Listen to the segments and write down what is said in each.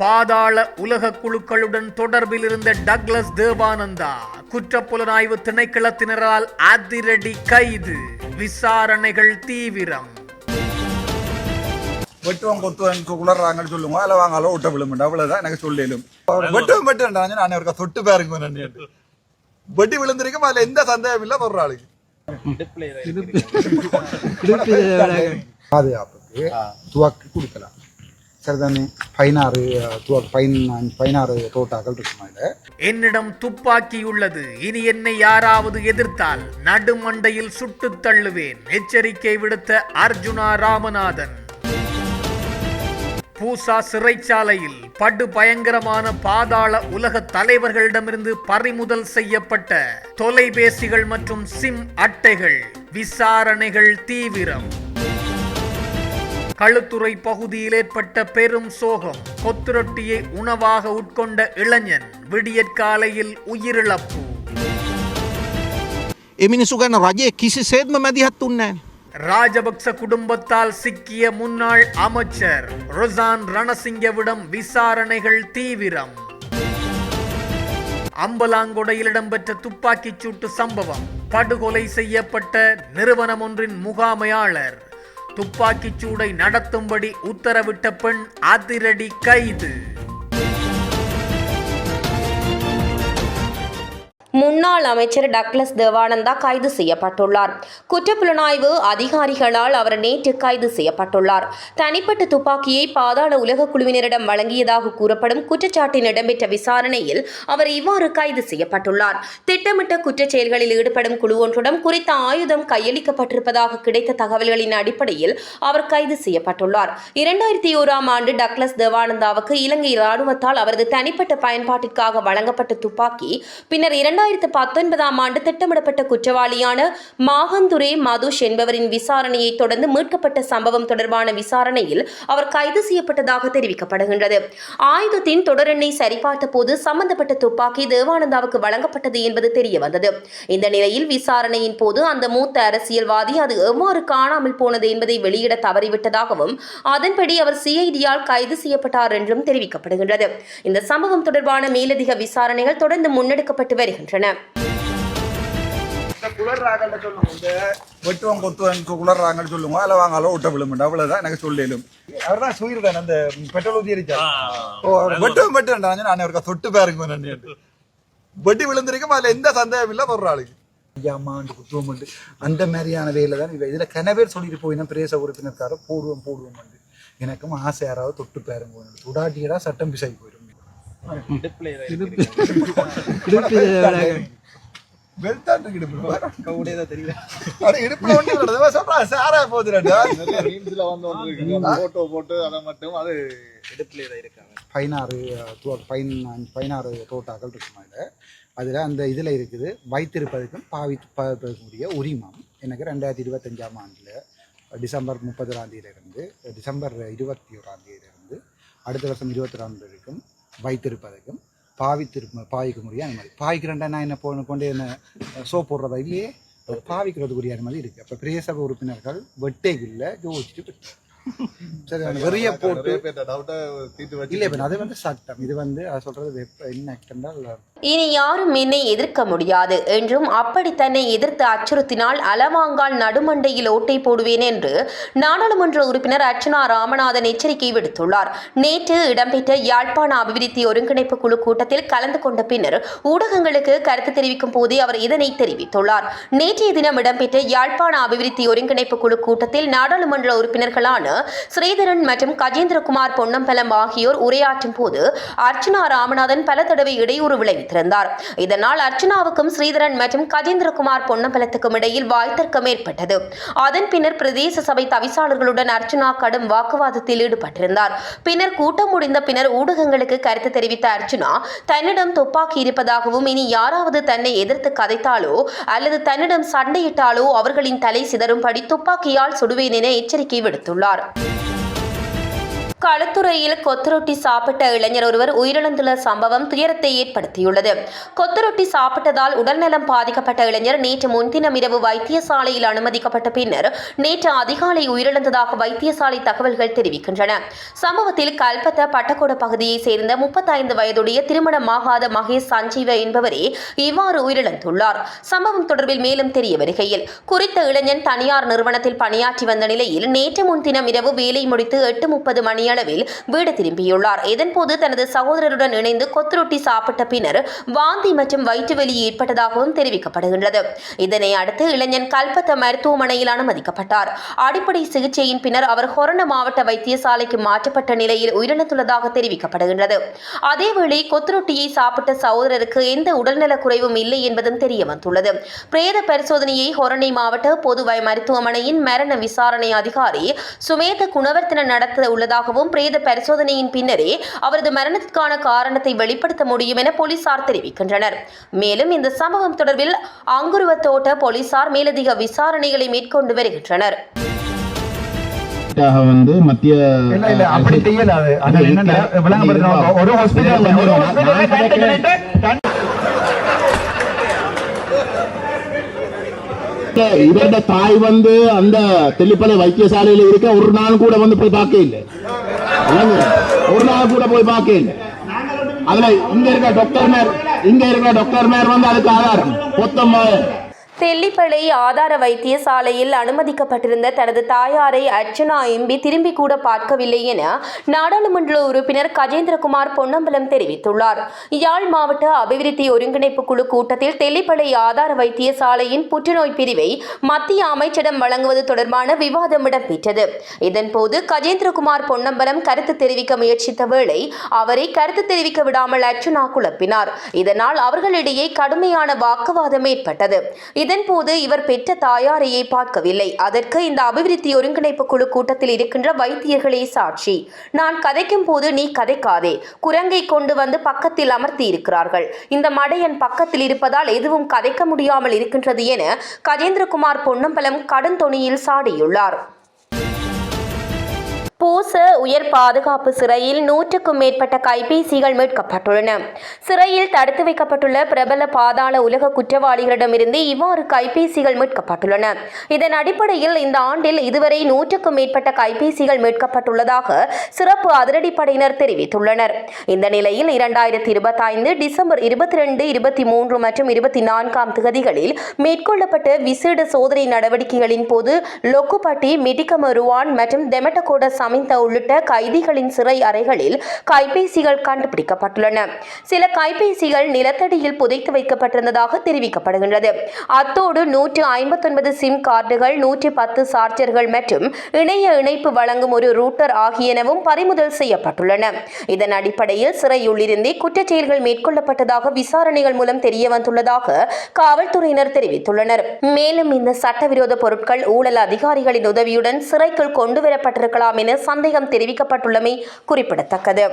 பாதாள உலக குழுக்களுடன் தொடர்பில் இருந்த டக்ளஸ் தேவானந்தா குற்றப்புலனாய்வு திணைக்களத்தினரால் அதிரடி கைது. விசாரணைகள் தீவிரம். வெட்டுவம் கொத்துவன் குளர்றாங்கன்னு சொல்லுங்க அதில் வாங்காலும் விட்ட விழுமெண்டா அவ்வளவுதான் எனக்கு சொல்லிடும் வெட்டுவம் வெட்டுண்டா நான் அவருக்கு தொட்டு பாருங்க நன்றி வெட்டி விழுந்திருக்கும் அதுல எந்த சந்தேகம் இல்லை ஒரு ஆளுக்கு. பாதுகாப்புக்கு துவாக்கு கொடுக்கலாம். சரிதானே பதினாறு பதினாறு தோட்டாக்கள் இருக்கும் அதில் என்னிடம் துப்பாக்கி உள்ளது. இனி என்னை யாராவது எதிர்த்தால் நடுமண்டையில் சுட்டு தள்ளுவேன். எச்சரிக்கை விடுத்த அர்ஜுனா ராமநாதன். பூசா சிறைச்சாலையில் படு பயங்கரமான பாதாள உலக தலைவர்களிடமிருந்து பறிமுதல் செய்யப்பட்ட தொலைபேசிகள் மற்றும் சிம் அட்டைகள் விசாரணைகள் தீவிரம். களுத்துறை பகுதியில் ஏற்பட்ட பெரும் சோகம் கொத்துரொட்டியை உணவாக உட்கொண்ட இளைஞன் விடியற்காலையில் உயிரிழப்பு එමිනිසු ගැන රජය කිසිසේත්ම මැදිහත් උන්නෑ. ராஜபக்ச குடும்பத்தால் சிக்கிய முன்னாள் அமைச்சர் ரொசான் ரணசிங்கவிடம் விசாரணைகள் தீவிரம் அம்பலாங்கொடையில் இடம்பெற்ற துப்பாக்கிச் சூட்டு சம்பவம் படுகொலை செய்யப்பட்ட நிறுவனம் ஒன்றின் முகாமையாளர் துப்பாக்கிச் சூடை நடத்தும்படி உத்தரவிட்ட பெண் அதிரடி கைது. முன்னாள் அமைச்சர் டக்ளஸ் தேவானந்தா கைது செய்யப்பட்டுள்ளார். குற்றப்புலனாய்வு அதிகாரிகளால் அவர் நேற்று கைது செய்யப்பட்டுள்ளார். தனிப்பட்ட துப்பாக்கியை பாதாள உலக குழுவினரிடம் வழங்கியதாக கூறப்படும் குற்றச்சாட்டில் இடம்பெற்ற விசாரணையில் அவர் இவ்வாறு கைது செய்யப்பட்டுள்ளார். திட்டமிட்ட குற்றச் செயல்களில் ஈடுபடும் குழு ஒன்றுடன் குறித்த ஆயுதம் கையளிக்கப்பட்டிருப்பதாக கிடைத்த தகவல்களின் அடிப்படையில் அவர் கைது செய்யப்பட்டுள்ளார். இரண்டாயிரத்தி ஓராம் ஆண்டு டக்ளஸ் தேவானந்தாவுக்கு இலங்கை ராணுவத்தால் அவரது தனிப்பட்ட பயன்பாட்டிற்காக வழங்கப்பட்ட துப்பாக்கி பின்னர் இரண்டு இரண்டாயிரத்து பத்தொன்பதாம் ஆண்டு திட்டமிடப்பட்ட குற்றவாளியான மாகந்துரே மதுஷ் என்பவரின் விசாரணையை தொடர்ந்து மீட்கப்பட்ட சம்பவம் தொடர்பான விசாரணையில் அவர் கைது செய்யப்பட்டதாக தெரிவிக்கப்படுகின்றது. ஆயுதத்தின் தொடரெண்ணை சரிபார்த்த போது சம்பந்தப்பட்ட துப்பாக்கி தேவானந்தாவுக்கு வழங்கப்பட்டது என்பது தெரியவந்தது. இந்த நிலையில் விசாரணையின் போது அந்த மூத்த அரசியல்வாதி அது எவ்வாறு காணாமல் போனது என்பதை வெளியிட தவறிவிட்டதாகவும் அதன்படி அவர் சிஐடியால் கைது செய்யப்பட்டார் என்றும் தெரிவிக்கப்படுகின்றது. இந்த சம்பவம் தொடர்பான மேலதிக விசாரணைகள் தொடர்ந்து முன்னெடுக்கப்பட்டு வருகின்றன. இந்த குளர்றாங்கன்னு சொல்லுங்க இந்த வெட்டுவம் கொத்துவன் குளர்றாங்கன்னு சொல்லுங்க அதில் வாங்காலும் விட்ட விழுமெண்டா அவ்வளவுதான் எனக்கு சொல்லிடும் அவர் தான் சுயிர்தான் அந்த பெட்ரோல் ஊற்றி எரிச்சா ஓ வெட்டுவம் வெட்டுண்டா நான் அவருக்கு தொட்டு பாருங்க வெட்டி விழுந்திருக்கும் அதுல எந்த சந்தேகம் இல்லை ஒரு ஆளுக்கு. ஐயாமாண்டு குத்துவம் அந்த மாதிரியான வேலை தான் இதுல கன பேர் சொல்லிட்டு போயினா பிரேச உறுப்பினர்கார போடுவோம் போடுவோம் எனக்கும் ஆசை யாராவது தொட்டு பாருங்க துடாட்டியடா சட்டம் பிசை போயிடும். பதினாறு பதினாறு தோட்டாக்கள் இருக்குமா அதில் அதில் அந்த இதில் இருக்குது வைத்திருப்பதற்கும் பாவிப்பதற்குரிய உரிமம். எனக்கு ரெண்டாயிரத்தி இருபத்தஞ்சாம் ஆண்டில் டிசம்பர் முப்பதாம் தேதியிலிருந்து டிசம்பர் இருபத்தி ஓராம் தேதியிலிருந்து அடுத்த வருஷம் இருபத்தி ரெண்டு வரைக்கும் வைத்திருப்பதற்கும் பாவித்திருப்ப பாவிக்கக்கூடிய அனுமதி. பாவிக்கிறேன்டா நான் என்ன போ கொண்டு என்ன சோ போடுறதா? இல்லையே. பாவிக்கிறதுக்குரிய அனுமதி இருக்குது அப்போ பிரேசப உறுப்பினர்கள் வெட்டைக்குள்ள யோசிச்சுட்டு பெற்றார் சரி வெறிய போட்டு இல்லை இப்போ அது வந்து சட்டம் இது வந்து அது சொல்றது வெப்ப என்ன ஆக்ட் என்றால் இனி யாரும் என்னை எதிர்க்க முடியாது என்றும் அப்படி தன்னை எதிர்த்து அச்சுறுத்தினால் அலவாங்கால் நடுமண்டையில் ஓட்டை போடுவேன் என்று நாடாளுமன்ற உறுப்பினர் அர்ச்சனா ராமநாதன் எச்சரிக்கை விடுத்துள்ளார். நேற்று இடம்பெற்ற யாழ்ப்பாண அபிவிருத்தி ஒருங்கிணைப்பு குழு கூட்டத்தில் கலந்து கொண்ட பின்னர் ஊடகங்களுக்கு கருத்து தெரிவிக்கும் போதே அவர் இதனை தெரிவித்துள்ளார். நேற்றைய தினம் இடம்பெற்ற யாழ்ப்பாண அபிவிருத்தி ஒருங்கிணைப்பு குழு கூட்டத்தில் நாடாளுமன்ற உறுப்பினர்களான ஸ்ரீதரன் மற்றும் கஜேந்திரகுமார் பொன்னம்பலம் ஆகியோர் உரையாற்றும் போது அர்ச்சனா ராமநாதன் பல தடவை இடையூறு விளைவித்திருந்தார். இதனால் அர்ச்சனாவுக்கும் ஸ்ரீதரன் மற்றும் கஜேந்திரகுமார் பொன்னம்பலத்துக்கும் இடையில் வாய்த்தர்க்கம் ஏற்பட்டது. அதன் பின்னர் பிரதேச சபை தவிசாளர்களுடன் அர்ச்சனா கடும் வாக்குவாதத்தில் ஈடுபட்டிருந்தார். பின்னர் கூட்டம் முடிந்த பின்னர் ஊடகங்களுக்கு கருத்து தெரிவித்த அர்ச்சனா தன்னிடம் துப்பாக்கி இருப்பதாகவும் இனி யாராவது தன்னை எதிர்த்து கதைத்தாலோ அல்லது தன்னிடம் சண்டையிட்டாலோ அவர்களின் தலை சிதறும்படி துப்பாக்கியால் சுடுவேன் என எச்சரிக்கை விடுத்துள்ளார். Ceará. களுத்துறையில் கொத்துரொட்டி சாப்பிட்ட இளைஞர் ஒருவர் உயிரிழந்துள்ள சம்பவம் துயரத்தை ஏற்படுத்தியுள்ளது. கொத்துரொட்டி சாப்பிட்டதால் உடல்நலம் பாதிக்கப்பட்ட இளைஞர் நேற்று முன்தினம் இரவு வைத்தியசாலையில் அனுமதிக்கப்பட்ட பின்னர் நேற்று அதிகாலை உயிரிழந்ததாக வைத்தியசாலை தகவல்கள் தெரிவிக்கின்றன. சம்பவத்தில் கல்பத்த பட்டக்கோட பகுதியைச் சேர்ந்த முப்பத்தைந்து வயதுடைய திருமணமாகாத மகேஷ் சஞ்சீவ என்பவரே இவ்வாறு உயிரிழந்துள்ளார். சம்பவம் தொடர்பில் மேலும் தெரிய வருகையில் குறித்த இளைஞன் தனியார் நிறுவனத்தில் பணியாற்றி வந்த நிலையில் நேற்று முன்தினம் இரவு வேலை முடித்து எட்டு முப்பது மணி மணியளவில் வீடு திரும்பியுள்ளார். இதன்போது தனது சகோதரருடன் இணைந்து கொத்துரொட்டி சாப்பிட்ட பின்னர் வாந்தி மற்றும் வயிற்று வலி ஏற்பட்டதாகவும் தெரிவிக்கப்படுகின்றது. இதனை அடுத்து இளைஞன் கல்பத்த மருத்துவமனையில் அனுமதிக்கப்பட்டார். அடிப்படை சிகிச்சையின் பின்னர் அவர் ஹொரண மாவட்ட வைத்தியசாலைக்கு மாற்றப்பட்ட நிலையில் உயிரிழந்துள்ளதாக தெரிவிக்கப்படுகின்றது. அதேவேளை கொத்துரொட்டியை சாப்பிட்ட சகோதரருக்கு எந்த உடல்நலக் குறைவும் இல்லை என்பதும் தெரிய வந்துள்ளது பிரேத பரிசோதனையை ஹொரணை மாவட்ட பொதுவை மருத்துவமனையின் மரண விசாரணை அதிகாரி சுமேத குணவர்த்தன நடத்த உள்ளதாகவும் பிரேத பரிசோதனையின் பின்னரே அவரது மரணத்திற்கான காரணத்தை வெளிப்படுத்த முடியும் என போலீசார் தெரிவிக்கின்றனர். மேலும் இந்த சம்பவம் தொடர்பில் அங்குருவத்தோட்ட போலீசார் மேலதிக விசாரணைகளை மேற்கொண்டு வருகின்றனர். வந்து மத்திய அப்படி செய்யல அது. ஒரு ஹாஸ்பிட்டல் இவருடைய தாய் வந்து அந்த தெல்லிப்பளை வைத்தியசாலையில இருக்க ஒரு நாள் கூட வந்து போய் பார்க்க இல்லை? ஒரு நாள் கூட போய் பார்க்கேன். அதுல இங்க இருக்க டாக்டர் மேர் இங்க இருக்க டாக்டர் மேர் வந்து அதுக்கு ஆதாரம் மொத்தம் தெல்லிப்பளை ஆதார வைத்தியசாலையில் அனுமதிக்கப்பட்டிருந்த தனது தாயாரை அர்ச்சனா எம்பி திரும்பி கூட பார்க்கவில்லை என நாடாளுமன்ற உறுப்பினர் கஜேந்திரகுமார் பொன்னம்பலம் தெரிவித்துள்ளார். யாழ் மாவட்ட அபிவிருத்தி ஒருங்கிணைப்பு குழு கூட்டத்தில் தெல்லிப்பளை ஆதார வைத்தியசாலையின் புற்றுநோய் பிரிவை மத்திய அமைச்சிடம் வழங்குவது தொடர்பான விவாதம் இடம்பெற்றது. இதன்போது கஜேந்திரகுமார் பொன்னம்பலம் கருத்து தெரிவிக்க முயற்சித்த வேளை அவரை கருத்து தெரிவிக்க விடாமல் அர்ச்சனா குழப்பினார். இதனால் அவர்களிடையே கடுமையான வாக்குவாதம் ஏற்பட்டது. இதன்போது இவர் பெற்ற தாயாரையை பார்க்கவில்லை. அதற்கு இந்த அபிவிருத்தி ஒருங்கிணைப்பு குழு கூட்டத்தில் இருக்கின்ற வைத்தியர்களே சாட்சி. நான் கதைக்கும் போது நீ கதைக்காதே. குரங்கை கொண்டு வந்து பக்கத்தில் அமர்த்தி இருக்கிறார்கள் இந்த மடையன் பக்கத்தில் இருப்பதால் எதுவும் கதைக்க முடியாமல் இருக்கின்றது என கஜேந்திரகுமார் பொன்னம்பலம் கடுந்தொனியில் சாடியுள்ளார். பூச உயர் பாதுகாப்பு சிறையில் நூற்றுக்கும் மேற்பட்ட கைபேசிகள் மீட்கப்பட்டுள்ளன. சிறையில் தடுத்து வைக்கப்பட்டுள்ள பிரபல பாதாள உலக குற்றவாளிகளிடமிருந்து இவ்வாறு கைபேசிகள் மீட்கப்பட்டுள்ளன. இதன் அடிப்படையில் இந்த ஆண்டில் இதுவரை நூற்றுக்கும் மேற்பட்ட கைபேசிகள் மீட்கப்பட்டுள்ளதாக சிறப்பு அதிரடிப்படையினர் தெரிவித்துள்ளனர். இந்த நிலையில் இரண்டாயிரத்தி இருபத்தைந்து டிசம்பர் இருபத்தி ரெண்டு இருபத்தி மூன்று மற்றும் இருபத்தி நான்காம் திகதிகளில் மேற்கொள்ளப்பட்ட விசேட சோதனை நடவடிக்கைகளின் போது லொக்குப்பட்டி மிடிகமருவான் மற்றும் தெமட்டகோட சமிந்த உள்ளிட்ட கைதிகளின் சிறை அறைகளில் கைபேசிகள் கண்டுபிடிக்கப்பட்டுள்ளன. சில கைபேசிகள் நிலத்தடியில் புதைத்து வைக்கப்பட்டிருந்ததாக தெரிவிக்கப்படுகின்றது. அத்தோடு நூற்று ஐம்பத்தொன்பது சிம் கார்டுகள் நூற்றி பத்து சார்ஜர்கள் மற்றும் இணைய இணைப்பு வழங்கும் ஒரு ரூட்டர் ஆகியனவும் பறிமுதல் செய்யப்பட்டுள்ளன. இதன் அடிப்படையில் சிறையுள்ளிருந்தே குற்றச்செயல்கள் மேற்கொள்ளப்பட்டதாக விசாரணைகள் மூலம் தெரிய வந்துள்ளதாக காவல்துறையினர் தெரிவித்துள்ளனர். மேலும் இந்த சட்டவிரோத பொருட்கள் ஊழல் அதிகாரிகளின் உதவியுடன் சிறைக்குள் கொண்டுவரப்பட்டிருக்கலாம் என சந்தேகம் தெரிவிக்கப்பட்டுள்ளமை குறிப்பிடத்தக்கது.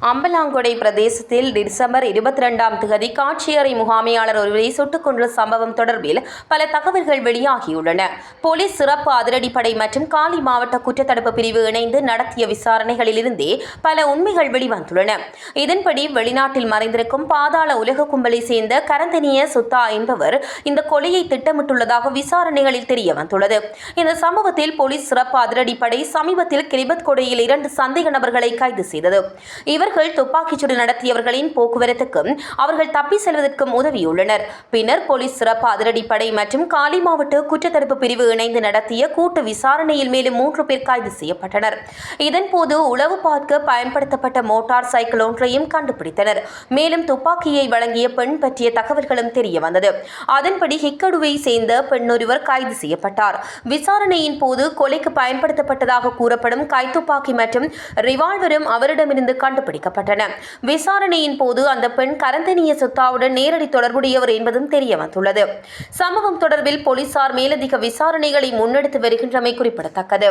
அம்பலாங்கொடை பிரதேசத்தில் டிசம்பர் இருபத்தி ரெண்டாம் தேதி காட்சியறை முகாமையாளர் ஒருவரை சுட்டுக் கொன்ற சம்பவம் தொடர்பில் பல தகவல்கள் வெளியாகியுள்ளன. போலீஸ் சிறப்பு அதிரடிப்படை மற்றும் காலி மாவட்ட குற்றத்தடுப்பு பிரிவு இணைந்து நடத்திய விசாரணைகளிலிருந்தே பல உண்மைகள் வெளிவந்துள்ளன. இதன்படி வெளிநாட்டில் மறைந்திருக்கும் பாதாள உலக கும்பலை சேர்ந்த கரந்தனிய சுத்தா என்பவர் இந்த கொலையை திட்டமிட்டுள்ளதாக விசாரணைகளில் தெரிய வந்துள்ளது. இந்த சம்பவத்தில் போலீஸ் சிறப்பு அதிரடிப்படை சமீபத்தில் கிரிபத் கொடையில் இரண்டு சந்தேக நபர்களை கைது செய்தது. இவர் இவர்கள் துப்பாக்கிச்சூடு நடத்தியவர்களின் போக்குவரத்துக்கும் அவர்கள் தப்பி செல்வதற்கும் உதவியுள்ளனர். பின்னர் போலீஸ் சிறப்பு அதிரடிப்படை மற்றும் காலி மாவட்ட குற்றத்தடுப்பு பிரிவு இணைந்து நடத்திய கூட்டு விசாரணையில் மேலும் மூன்று பேர் கைது செய்யப்பட்டனர். இதன்போது உளவு பார்க்க பயன்படுத்தப்பட்ட மோட்டார் சைக்கிள் ஒன்றையும் கண்டுபிடித்தனர். மேலும் துப்பாக்கியை வழங்கிய பெண் பற்றிய தகவல்களும் தெரிய வந்தது அதன்படி ஹிக்கடுவை சேர்ந்த பெண்ணொருவர் கைது செய்யப்பட்டார். விசாரணையின் போது கொலைக்கு பயன்படுத்தப்பட்டதாக கூறப்படும் கைத்துப்பாக்கி மற்றும் ரிவால்வரும் அவரிடமிருந்து கண்டுபிடிக்கப்பட்டன விசாரணையின் போது அந்த பெண் கரந்தனிய சுத்தாவுடன் நேரடி தொடர்புடையவர் என்பதும் தெரிய வந்துள்ளது. சம்பவம் தொடர்பில் போலீசார் மேலதிக விசாரணைகளை முன்னெடுத்து வருகின்றமை குறிப்பிடத்தக்கது.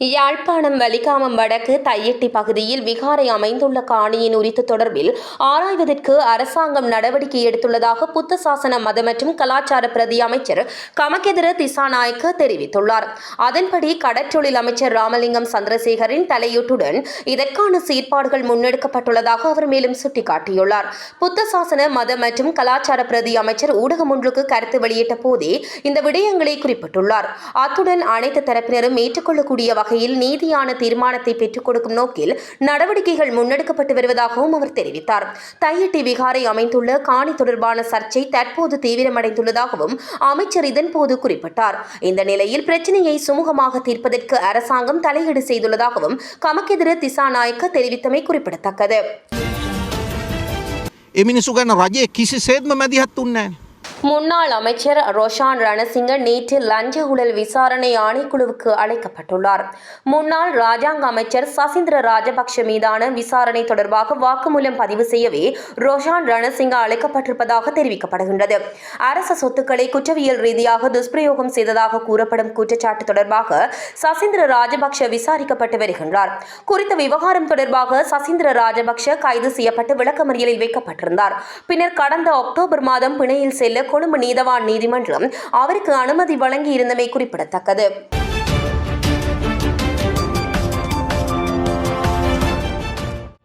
யாழ்ப்பாணம் வலிகாமம் வடக்கு தையெட்டி பகுதியில் விகாரை அமைந்துள்ள காணியின் உரித்து தொடர்பில் ஆராய்வதற்கு அரசாங்கம் நடவடிக்கை எடுத்துள்ளதாக புத்த சாசன மத மற்றும் கலாச்சார பிரதி அமைச்சர் கமகெதிர திசாநாயக்க தெரிவித்துள்ளார். அதன்படி கடற்றொழில் அமைச்சர் ராமலிங்கம் சந்திரசேகரின் தலையீட்டுடன் இதற்கான செயற்பாடுகள் முன்னெடுக்கப்பட்டுள்ளதாக அவர் மேலும் சுட்டிக்காட்டியுள்ளார். புத்த சாசன மத மற்றும் கலாச்சார பிரதி அமைச்சர் ஊடகம் ஒன்றுக்கு கருத்து வெளியிட்ட போதே இந்த விடயங்களை குறிப்பிட்டுள்ளார். அத்துடன் அனைத்து தரப்பினரும் ஏற்றுக்கொள்ளக்கூடிய வகையில் நீதியான தீர்மானத்தை பெற்றுக் கொடுக்கும் நோக்கில் நடவடிக்கைகள் முன்னெடுக்கப்பட்டு வருவதாகவும் அவர் தெரிவித்தார் தையிட்டி விகாரை அமைந்துள்ள காணி தொடர்பான சர்ச்சை தற்போது தீவிரமடைந்துள்ளதாகவும் அமைச்சர் இதன்போது குறிப்பிட்டார் இந்த நிலையில் பிரச்சினையை சுமூகமாக தீர்ப்பதற்கு அரசாங்கம் தலையீடு செய்துள்ளதாகவும் கமக்கெதிர திசாநாயக்க தெரிவித்தமை குறிப்பிடத்தக்கது ඒ මිනිසු ගැන රජය කිසිසේත්ම මැදිහත් උන්නෑ. முன்னாள் அமைச்சர் ரோஷான் ரணசிங்க நேற்று லஞ்ச ஊழல் விசாரணை ஆணைக்குழுவுக்கு அழைக்கப்பட்டுள்ளார். முன்னாள் ராஜாங்க அமைச்சர் சசீந்திர ராஜபக்ஷ மீதான விசாரணை தொடர்பாக வாக்குமூலம் பதிவு செய்யவே ரோஷான் ரணசிங்க அழைக்கப்பட்டிருப்பதாக தெரிவிக்கப்படுகின்றது. அரச சொத்துக்களை குற்றவியல் ரீதியாக துஷ்பிரயோகம் செய்ததாக கூறப்படும் குற்றச்சாட்டு தொடர்பாக சசீந்திர ராஜபக்ஷ விசாரிக்கப்பட்டு வருகின்றார். குறித்த விவகாரம் தொடர்பாக சசீந்திர ராஜபக்ஷ கைது செய்யப்பட்டு விளக்கமறியலில் வைக்கப்பட்டிருந்தார். பின்னர் கடந்த அக்டோபர் மாதம் பிணையில் செல்ல கொழும்பு நீதவான் நீதிமன்றம் அவருக்கு அனுமதி வழங்கியிருந்தமை குறிப்பிடத்தக்கது.